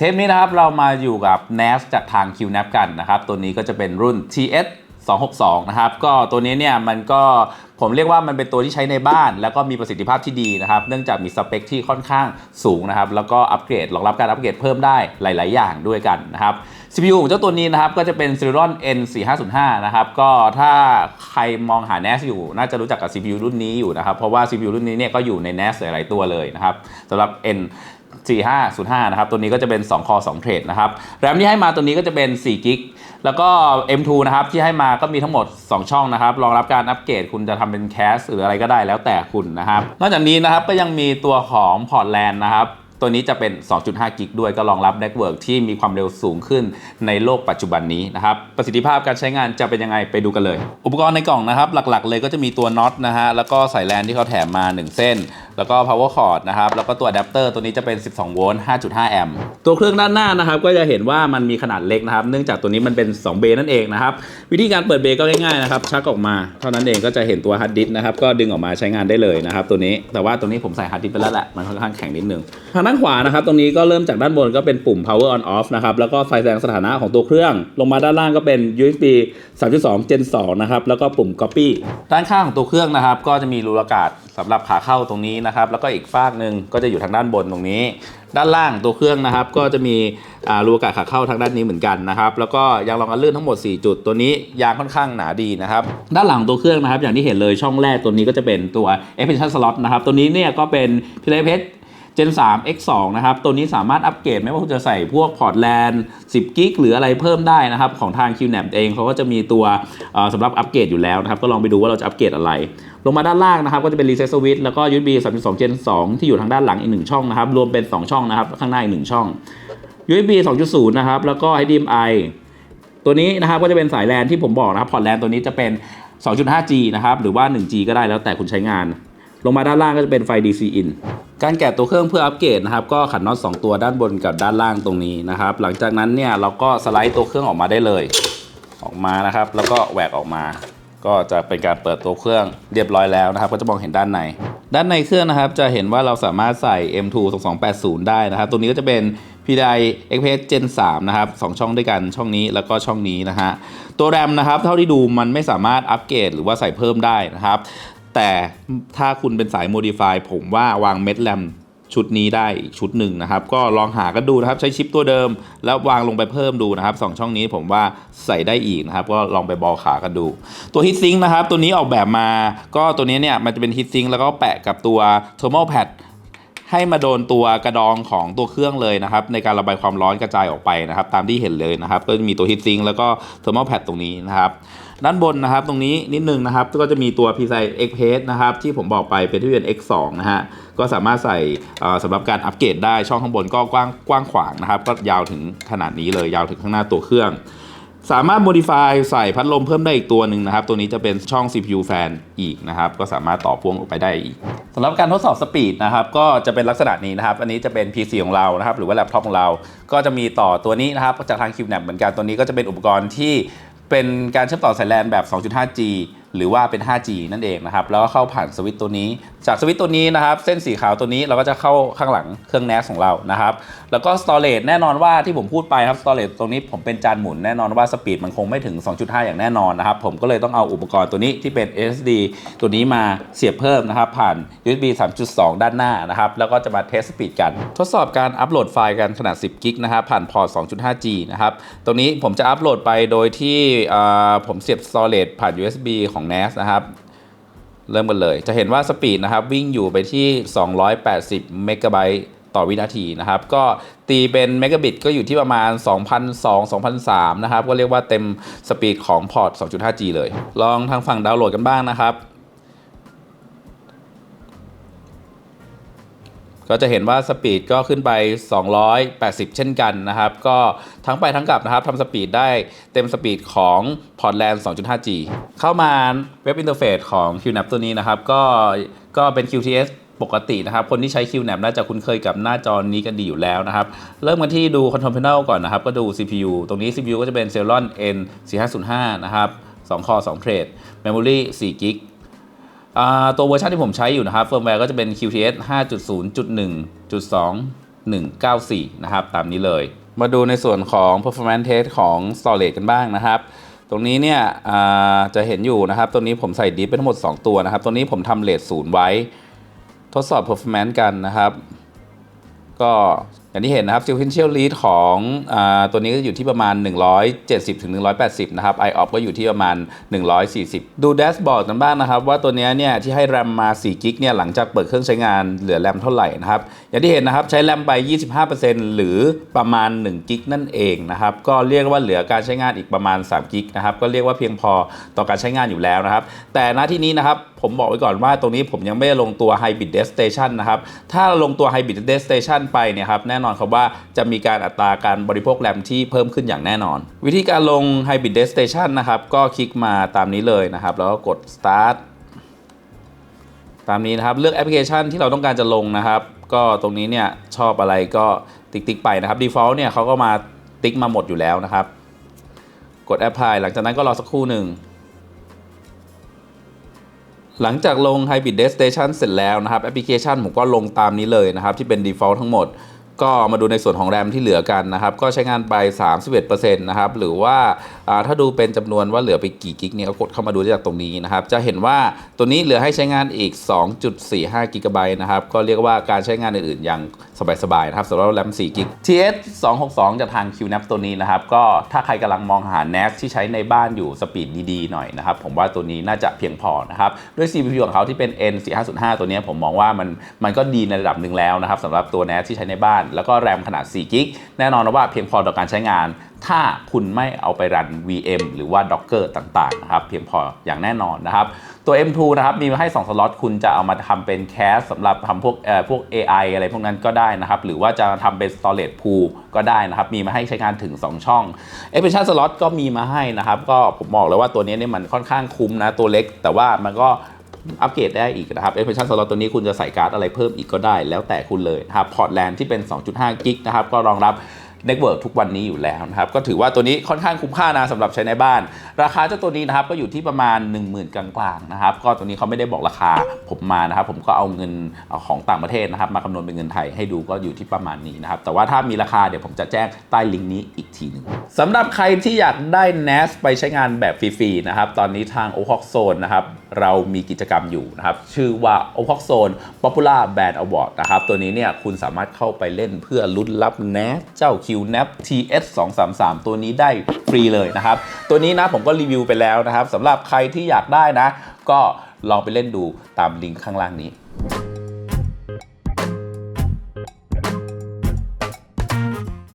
เทปนี้นะครับเรามาอยู่กับ NAS จากทาง QNAP กันนะครับตัวนี้ก็จะเป็นรุ่น TS 262 นะครับก็ตัวนี้เนี่ยมันก็ผมเรียกว่ามันเป็นตัวที่ใช้ในบ้าน แล้วก็มีประสิทธิภาพที่ดีนะครับเนื่องจากมีสเปคที่ค่อนข้างสูงนะครับแล้วก็อัปเกรดรองรับการอัปเกรดเพิ่มได้หลาย ๆ อย่างด้วยกันนะครับ CPU ของเจ้าตัวนี้นะครับก็จะเป็น Celeron N4505 นะครับก็ถ้าใครมองหา NAS อยู่น่าจะรู้จักกับ CPU รุ่นนี้อยู่นะครับเพราะว่า CPU รุ่นนี้เนี่ยก็อยู่ใน NAS หลาย ๆ ตัวเลยนะครับสำหรับ N 4505 นะครับ ตัวนี้ก็จะเป็น 2 คอ 2 เทรดนะครับ แรมที่ให้มาตัวนี้ก็จะเป็น 4 กิก แล้วก็ M2 นะครับ ที่ให้มาก็มีทั้งหมด 2 ช่องนะครับ รองรับการอัปเกรด คุณจะทำเป็นแคสหรืออะไรก็ได้แล้วแต่คุณนะครับ นอกจากนี้นะครับ ก็ยังมีตัวของพอร์ตแลนด์นะครับ ตัวนี้จะเป็น 2.5 กิกด้วย ก็รองรับเน็ตเวิร์กที่มีความเร็วสูงขึ้นในโลกปัจจุบันนี้นะครับ ประสิทธิภาพการใช้งานจะเป็นยังไงไปดูกันเลย อุปกรณ์ในกล่องนะครับ หลักๆ เลยก็จะมีตัวน็อตนะฮะ แล้วก็สายแลนที่เขาแถมมา 1 เส้นแล้วก็ power cord นะครับ แล้วก็ตัวอะแดปเตอร์ตัวนี้จะเป็น 12 โวลต์ 5.5 แอมป์ ตัวเครื่องด้านหน้านะครับ ก็จะเห็นว่ามันมีขนาดเล็กนะครับ เนื่องจากตัวนี้มันเป็น 2 เบย์นั่นเองนะครับ วิธีการเปิดเบย์ก็ง่ายๆนะครับ ชักออกมา เท่านั้นเองก็จะเห็นตัวฮาร์ดดิสก์นะครับ ก็ดึงออกมาใช้งานได้เลยนะครับตัวนี้ แต่ว่าตัวนี้ผมใส่ฮาร์ดดิสก์ไปแล้วแหละ มันค่อนข้างแข็งนิดนึง ทางด้านขวานะครับ ตรงนี้ก็เริ่มจากด้านบนก็เป็นปุ่ม power on off นะครับ แล้วก็ไฟแสดงสถานะของตัวเครื่อง ลงมาด้านล่างก็เป็น USB 3.2 Gen 2นะครับ แล้วก็ปุ่ม copy ด้านข้างของตัวเครื่องนะครับก็จะมีรูอากาศสำหรับขาเข้าตรงนี้นะครับแล้วก็อีกฝากหนึ่งก็จะอยู่ทางด้านบนตรงนี้ ด้านล่างตัวเครื่องนะครับ ก็จะมีรูอากาศขาเข้าทางด้านนี้เหมือนกันนะครับแล้วก็ยางรองกันลื่นทั้งหมด 4 จุดตัวนี้ยางค่อนข้างหนาดีนะครับด้านหลังตัวเครื่องนะครับ อย่างที่เห็นเลยช่องแรกตัวนี้ก็จะเป็นตัว expansion slot นะครับตัวนี้เนี่ยก็เป็น p l a y p a d Gen 3 X 2 นะครับ ตัวนี้สามารถอัปเกรดไม่ว่าคุณจะใส่พวกพอร์ตแลน10 กิกหรืออะไรเพิ่มได้นะครับ ของทาง QNAP เองเขาก็จะมีตัวสำหรับอัปเกรดอยู่แล้วนะครับ ก็ลองไปดูว่าเราจะอัปเกรดอะไร ลงมาด้านล่างนะครับก็จะเป็น Reset Switch แล้วก็ USB 3.2 Gen 2 ที่อยู่ทางด้านหลังอีก 1 ช่องนะครับ รวมเป็น 2 ช่องนะครับ ข้างหน้าอีก 1 ช่อง USB 2.0 นะครับ แล้วก็ HDMI ตัวนี้นะครับก็จะเป็นสายแลนที่ผมบอกนะครับพอร์ตแลนตัวนี้จะเป็น 2.5G นะครับ หรือว่า 1G ก็ได้แล้วแต่คุณใช้งาน ลงมาด้านล่างก็จะเป็นไฟ DC in การแกะตัวเครื่องเพื่ออัปเกรดนะครับก็ขันน็อต2ตัวด้านบนกับด้านล่างตรงนี้นะครับ หลังจากนั้นเนี่ยเราก็สไลด์ตัวเครื่องออกมาได้เลย ออกมานะครับ แล้วก็แหวกออกมา ก็จะเป็นการเปิดตัวเครื่องเรียบร้อยแล้วนะครับ ก็จะมองเห็นด้านในด้านในเครื่องนะครับ จะเห็นว่าเราสามารถใส่ M2 2280 ได้นะครับ ตัวนี้ก็จะเป็น PDI Express Gen 3 นะครับ 2 ช่องด้วยกันช่องนี้แล้วก็ช่องนี้นะฮะตัวแรมนะครับ เท่าที่ดูมันไม่สามารถอัปเกรดหรือว่าใส่เพิ่มได้นะครับ แต่ถ้าคุณเป็นสาย Modify ผมว่าวางเม็ดแรม ชุดนี้ได้ชุดหนึ่งนะครับ ก็ลองหากันดูนะครับ ใช้ชิปตัวเดิม แล้ววางลงไปเพิ่มดูนะครับสองช่องนี้ผมว่าใส่ได้อีกนะครับ ก็ลองไปบอลขากันดู ตัวฮิตซิงนะครับ ตัวนี้ออกแบบมา ก็ตัวนี้เนี่ยมันจะเป็นฮิตซิงแล้วก็แปะกับตัวเทอร์โมแพด ให้มาโดนตัวกระดองของตัวเครื่องเลยนะครับ ในการระบายความร้อนกระจายออกไปนะครับ ตามที่เห็นเลยนะครับ ก็จะมีตัวฮีทซิงแล้วก็เทอร์โมแพดตรงนี้นะครับด้านบนนะครับ ตรงนี้นิดนึงนะครับ ก็จะมีตัว p c i X p a c e นะครับ ที่ผมบอกไปเป็นที่เป็น X2 นะฮะก็สามารถใส่สำหรับการอัปเกรดได้ช่องข้างบนก็กว้างกว้างขวางนะครับ ก็ยาวถึงขนาดนี้เลยยาวถึงข้างหน้าตัวเครื่อง สามารถ modify ใส่พัดลมเพิ่มได้อีกตัวหนึ่งนะครับ ตัวนี้จะเป็นช่อง CPU fan อีกนะครับ ก็สามารถต่อพ่วงออกไปได้อีกสำหรับการทดสอบสปีดนะครับ ก็จะเป็นลักษณะนี้นะครับ อันนี้จะเป็น PC ของเรานะครับ หรือว่าแล็ปท็อปของเรา ก็จะมีต่อตัวนี้นะครับ จากทาง QNAP เหมือนกัน ตัวนี้ก็จะเป็นอุปกรณ์ที่เป็นการเชื่อมต่อสายแลนแบบ 2.5G หรือว่าเป็น 5G นั่นเองนะครับ แล้วก็เข้าผ่านสวิตช์ตัวนี้ จากสวิตช์ตัวนี้นะครับ เส้นสีขาวตัวนี้เราก็จะเข้าข้างหลังเครื่อง NAS ของเรานะครับ แล้วก็ storage แน่นอนว่าที่ผมพูดไปครับ storage ตรงนี้ผมเป็นจานหมุนแน่นอนว่าสปีดมันคงไม่ถึง 2.5 อย่างแน่นอนนะครับ ผมก็เลยต้องเอาอุปกรณ์ตัวนี้ที่เป็น SSD ตัวนี้มาเสียบเพิ่มนะครับ ผ่าน USB 3.2 ด้านหน้านะครับ แล้วก็จะมาเทสสปีดกัน ทดสอบการอัปโหลดไฟล์กันขนาด 10 กิกนะครับผ่านพอร์ต 2.5G นะครับตรงนี้ผมจะอัปโหลดไปโดยที่ผมเสียบ storage ผ่าน USB ของ NAS นะครับ เริ่มกันเลย จะเห็นว่าสปีดนะครับวิ่งอยู่ไปที่ 280 เมกะไบต์ต่อวินาทีนะครับ ก็ตีเป็นเมกะบิตก็อยู่ที่ประมาณ 2,002 2,003 นะครับ ก็เรียกว่าเต็มสปีดของพอร์ต 2.5G เลย ลองทางฝั่งดาวน์โหลดกันบ้างนะครับ ก็จะเห็นว่าสปีดก็ขึ้นไป 280 เช่นกันนะครับ ก็ทั้งไปทั้งกลับนะครับทำสปีดได้เต็มสปีดของพอร์ตแลนด์ 2.5G เข้ามาเว็บอินเทอร์เฟซของ QNAP ตัวนี้นะครับ ก็ก็เป็น QTS ปกตินะครับ คนที่ใช้ QNAP น่าจะคุ้นเคยกับหน้าจอนี้กันดีอยู่แล้วนะครับ เริ่มกันที่ดู Control Panel ก่อนนะครับ ก็ดู CPU ตรงนี้ CPU ก็จะเป็น Celeron N4505 นะครับ2คอ2เทรด Memory 4 g b ตัวเวอร์ชันที่ผมใช้อยู่นะครับเฟิร์มแวร์ก็จะเป็น QTS 5.0.1.2 194 นะครับ ตามนี้เลย มาดูในส่วนของ performance test ของ storage กันบ้างนะครับ ตรงนี้เนี่ยจะเห็นอยู่นะครับตรงนี้ผมใส่ดิฟไปทั้งหมด 2 ตัวนะครับตรงนี้ผมทำเลทศูนย์ไว้ ทดสอบ performance กันนะครับ ก็ อย่างที่เห็นนะครับ sequential lead ของอตัวนี้ก็อยู่ที่ประมาณ 170ถึง180 นะครับ IOP ก็อยู่ที่ประมาณ 140 ดูแดชบอร์ดกันบ้างนะครับ ว่าตัวนี้เนี่ยที่ให้แรมมา4กิกเนี่ยหลังจากเปิดเครื่องใช้งานเหลือแรมเท่าไหร่นะครับ อย่างที่เห็นนะครับใช้แรมไป 25%หรือประมาณ1กิกนั่นเองนะครับ ก็เรียกว่าเหลือการใช้งานอีกประมาณ3กิกนะครับ ก็เรียกว่าเพียงพอต่อการใช้งานอยู่แล้วนะครับ แต่ณที่นี้นะครับ ผมบอกไว้ก่อนว่าตรงนี้ผมยังไม่ลงตัว Hybrid Desk Station นะครับ ถ้าลงตัว Hybrid Desk Station ไปเนี่ยครับแน่นอนครับว่าจะมีการอัตราการบริโภคแรมที่เพิ่มขึ้นอย่างแน่นอน วิธีการลง Hybrid Desk Station นะครับก็คลิกมาตามนี้เลยนะครับ แล้วก็กด start ตามนี้นะครับเลือกแอปพลิเคชันที่เราต้องการจะลงนะครับ ก็ตรงนี้เนี่ยชอบอะไรก็ติ๊กติ๊กไปนะครับ default เนี่ยเขาก็มาติ๊กมาหมดอยู่แล้วนะครับ กด apply หลังจากนั้นก็รอสักครู่หนึ่ง หลังจากลง Hybrid Destination เสร็จแล้วนะครับแอปพลิเคชันผมก็ลงตามนี้เลยนะครับที่เป็น default ทั้งหมด ก็มาดูในส่วนของแรมที่เหลือกันนะครับ ก็ใช้งานไป 31%นะครับ หรือว่าถ้าดูเป็นจำนวนว่าเหลือไปกี่กิกเนี่ยก็กดเข้ามาดูจากตรงนี้นะครับ จะเห็นว่าตัวนี้เหลือให้ใช้งานอีก 2.45 กิกะไบต์นะครับ ก็เรียกว่าการใช้งานอื่นๆ อย่างสบายๆ นะครับสำหรับแรม 4 กิก TS 262จากทาง QNAP ตัวนี้นะครับ ก็ถ้าใครกำลังมองหา NAS ที่ใช้ในบ้านอยู่สปีดดีๆ หน่อยนะครับ ผมว่าตัวนี้น่าจะเพียงพอนะครับ ด้วย CPU ของเขาที่เป็น N4505 ตัวนี้ยผมมองว่ามันมันก็ดีในระดับหนึ่งแล้วนะครับสำหรับตัว NAS ที่ใช้ในบ้านแล้วก็แรมขนาด4กิกแน่นอนว่าเพียงพอต่อการใช้งาน ถ้าคุณไม่เอาไปรัน VM หรือว่า Docker ต่างๆนะครับเพียงพออย่างแน่นอนนะครับ ตัว M2 นะครับมีมาให้ 2 สล็อตคุณจะเอามาทำเป็นแคสสำหรับทำพวกเอ่อพวก AI อะไรพวกนั้นก็ได้นะครับ หรือว่าจะทำเป็น storage pool ก็ได้นะครับ มีมาให้ใช้งานถึง 2 ช่อง Expansion slot ก็มีมาให้นะครับ ก็ผมบอกเลยว่าตัวนี้เนี่ยมันค่อนข้างคุ้มนะตัวเล็ก แต่ว่ามันก็ อัปเกรดได้อีกนะครับ Expansion slot ตัวนี้คุณจะใส่การ์ดอะไรเพิ่มอีกก็ได้ แล้วแต่คุณเลยนะครับพอร์ตแลนที่เป็น 2.5 กิกนะครับ ก็รองรับเน็ตเวิร์กทุกวันนี้อยู่แล้วนะครับ ก็ถือว่าตัวนี้ค่อนข้างคุ้มค่านะสำหรับใช้ในบ้าน ราคาเจ้าตัวนี้นะครับก็อยู่ที่ประมาณ 10,000 กลางๆนะครับ ก็ตัวนี้เขาไม่ได้บอกราคาผมมานะครับ ผมก็เอาเงินของต่างประเทศนะครับ มาคำนวณเป็นเงินไทยให้ดูก็อยู่ที่ประมาณนี้นะครับ แต่ว่าถ้ามีราคาเดี๋ยวผมจะแจ้งใต้ลิงก์นี้อีกทีหนึงสำหรับใครที่อยากได้ NAS ไปใช้งานแบบฟรีๆนะครับตอนนี้ทาง o c o x Zone นะครับ เรามีกิจกรรมอยู่นะครับ ชื่อว่า o p o x Zone Popular Band Award นะครับ ตัวนี้เนี่ยคุณสามารถเข้าไปเล่นเพื่อลุ้นรับแนบเจ้า QNAP TS 2 3 3ตัวนี้ได้ฟรีเลยนะครับ ตัวนี้นะผมก็รีวิวไปแล้วนะครับสำหรับใครที่อยากได้นะ ก็ลองไปเล่นดูตามลิงก์ข้างล่างนี้